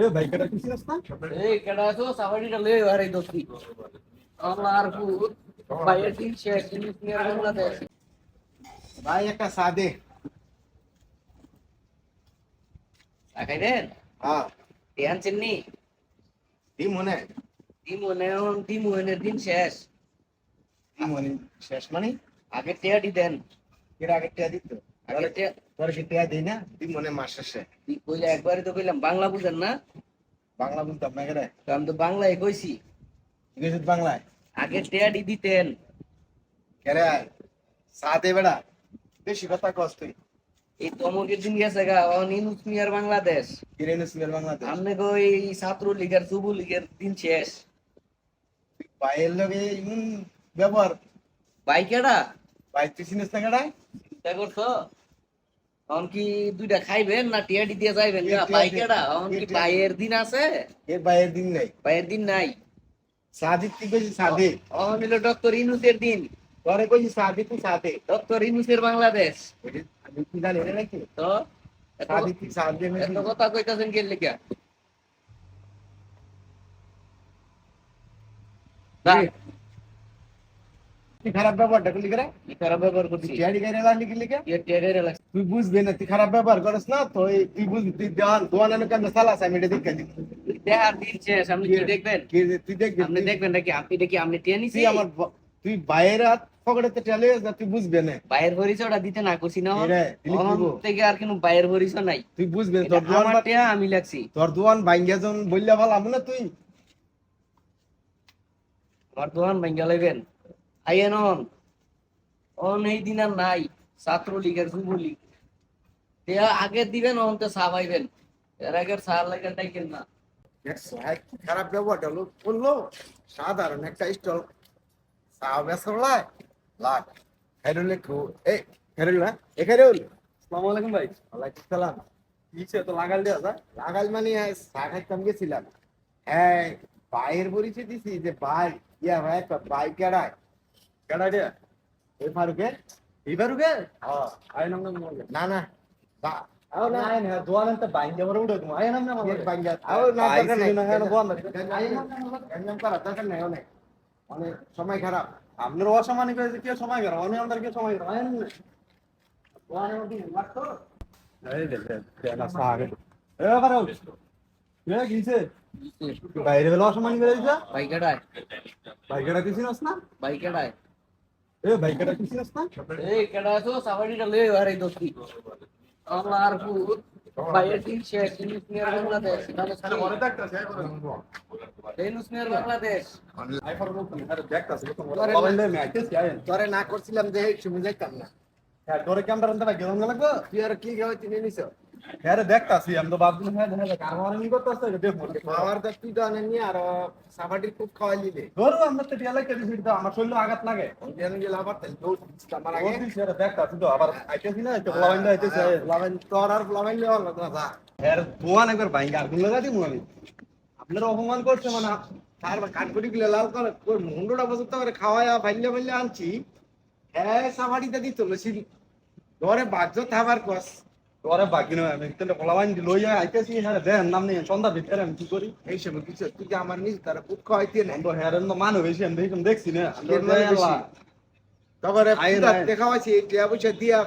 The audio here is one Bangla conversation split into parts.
এ ভাই কেটা কিছু না? এই কেডা আছো? সাবাড়িটা লয়ে আরে দোস্তি। আল্লাহর পুত বাইরে তিন শেষ জিনিস নিয়ে বাংলাদেশ ভাই একটা দেন হ্যাঁ। টিয়ান মনে। দি মনে দিন শেষ। শেষ মানে? আগে টিয়াটি দেন। এর আগে টিয়া দিত তো কইলাম বাংলা বুঝেন না? বাংলা না তো আমি তো বাংলায় কইছি। বাংলায়? আগে দিতেন। কেরে বেড়া। বেশি কথা কস তুই। এই তমকের দিন গেছে গা নিউজ মিয়ার বাংলাদেশ। কিরেন সিমের বাংলাদেশ? আমনে গো এই ছাত্র লীগের যুব লীগের দিন শেষ। বাইয়ের লগে ইমন ব্যবহার। বাইকেডা বাই তুই চিনিস না কেডা চিন্তা করছ? এখন কি দুইটা খাইবেন না টিয়াটি দিয়ে যাইবেন? টিয়াটি- বাইকেডা এখন কি বাইয়ের দিন আছে? এর বাইয়ের দিন নাই। বাইয়ের দিন নাই। সাদিক তুই কইছি? সাদে এখন হলো ডক্টর ইনুসের দিন। তোরে কইছি সাদে তুই সাদে ডক্টর ইনুসের বাংলাদেশ। আমি কি জানি রে নাকি? তো সাদিক তুই সাদে এত কথা কইতাছেন কে লিখা? তুই খারাপ ব্যবহারটা করলি খারাপ ব্যবহার করছি টিয়ারি গাইরে লাগলি কি? লিখে কে টেরে লাগছে তুই বুঝবি না তুই খারাপ ব্যবহার করিস না তো এই- তুই বুঝবি তুই দেওয়ান দোয়ান আমি কেন চালাস আমি এটা দেখে দিই। দেখার দিন শেষ আপনি কি দেখবেন? তুই দেখবি আপনি দেখবেন নাকি? আপনি দেখি আপনি টিয়া নিছি তুই আমার তুই বাইরের হাত পকেটে টেলে তুই বুঝবি না। বাইরের দিতে না করছি না? থেকে আর কোনো বাইরের পরিচয় নাই। তুই বুঝবি না, এটা তোর দোয়ান টিয়া আমি লাগছি। তোর দোয়ান ভাঙ্গিয়া যখন বললে ভালো তুই আমার ভাঙ্গা আইয়েন অন অন এই দিন আর নাই ছাত্র লীগ আর যুব আগে দিবেন অন তো চা পাইবেন এর আগে চা লাগে টাইকেন না। হ্যাঁ, খারাপ ব্যবহারটা লোক করল সাধারণ একটা স্টল। চা বেসলাই লাগ খাইরুল একটু এই খাইরুল না? এ খাইরুল আসসালামু আলাইকুম ভাই। ওয়ালাইকুম সালাম। কিছে তো লাগাল দেওয়া যায়? লাগাল মানে চা খাইতাম গেছিলাম। হ্যাঁ ভাইয়ের পরিচয় দিছি যে ভাই ইয়া ভাই একটা ভাই কেডায়? এই না না অনেক সময় খারাপ আপনার অসমানি করে কি সময় গেল আমি আমাদের কি সময় কিছে বাইরে বেলা অসমানি করে দিছা বাইকেডায় বাইকেটা কিছু না বাইকেডায় এ বাইকেটা কিছু নস না? এই কেডা আছো? সাবাড়িটা লয়ে আরে দোস্তি। আল্লাহর পুত দিন শেষ নিউজ মিয়ার বাংলাদেশ। এখানে নিউজ মিয়ার বাংলাদেশ। আই ফর আরে দেখতাছ তো মোবাইল দে মে আইতেছি আই তোরে না করছিলাম যে এই যাইতাম না। হ্যাঁ তোরে ক্যামেরা আনতে গেলাম লাগবে? তুই আর কি চিনে নিছ? হ্যাঁ দেখতাছি আমি তো হ্যাঁ দেখা যাক আর আমার নি করতেছে দেখো খাওয়ার তো তুই তো আনেনি আর খুব খাওয়াই দিলে ধরো আমরা তো দিছি তো আমার শরীরে আঘাত লাগে। অঞ্জন গেলে আবার তাই দৌড় আমার আগে। ওই দেখতাছি তো আবার আইতেছি না তো লাইন আইতেছে। লাভেন তোর আর লাভেন নেওয়া লাগবে না এর দোয়ান একবার লাগা দিমু আমি আপনারা অপমান করছে মানে তার কাঠকুটি গুলো লাল করে মুন্ডটা বসে করে খাওয়ায়া ফাইলে ফাইলে আনছি। হ্যাঁ সাবাটিতে দিত ধরে বাজ্য থাবার কস। তোরে বাকি নয় আমি তো কলাবাইন লই আইতেছি হ্যাঁ দেন নাম নেই সন্ধ্যা ভিতরে আমি কি করি? এই সময় কিছু তুই যে আমার নিজ তারা না তো হ্যাঁ তো মান হইছে আমি দেখি দেখছি না টিয়া পয়সা দিয়া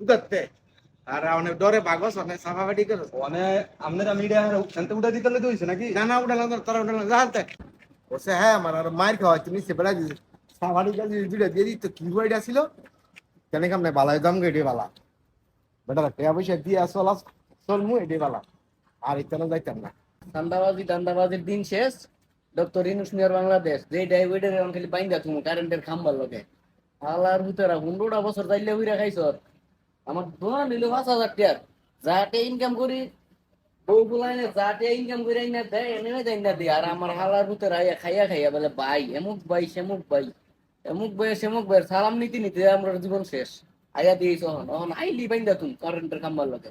উদারতে আর অনেক ডরে বাগস অনেক সাফাফাটি করে। আপনারা মিডিয়া এনতে উঠে দিতে হইছে নাকি? উঠালাম না তারা উঠালাম জানতে বলছে হ্যাঁ আমার আর মায়ের খাওয়া তুমি সে সাফাটি কাছে দুইটা দিয়ে দিত কি বইটা ছিল? কেন কাম নাই বালা দাম গেটে বালা। বেটা, টিয়া পয়সা দিয়া চলা চলমু এটি বালা আর ইতানো যাইতাম না। ধান্দাবাজি ধান্দাবাজির দিন শেষ। ডক্টর ইনুস মিয়ার বাংলাদেশ। যে ডাইভাইডার এখন খালি বাইন্দা তুমি, কারেন্টের খাম্বার লগে। আল্লাহর ভিতরে পনেরোটা বছর যাইলে উইরা খাইছ। আমার দোয়া নিল পাঁচ হাজার টিয়ার। যাতে ইনকাম করি, বউ বুলাইনে যাতে ইনকাম করে না দেয় এনে দেয় না দেয়। আর আমার হালার ভিতরে আইয়া খাইয়া খাইয়া বলে, ভাই, এমুক ভাই, সেমুক ভাই। এমুক ভাই, সেমুক ভাই, সালাম নীতি নিতে আমরা জীবন শেষ। আইয়া দিয়েছ অহন আইলি বাইন্দা তুমি কারেন্টের খাম্বার লগে।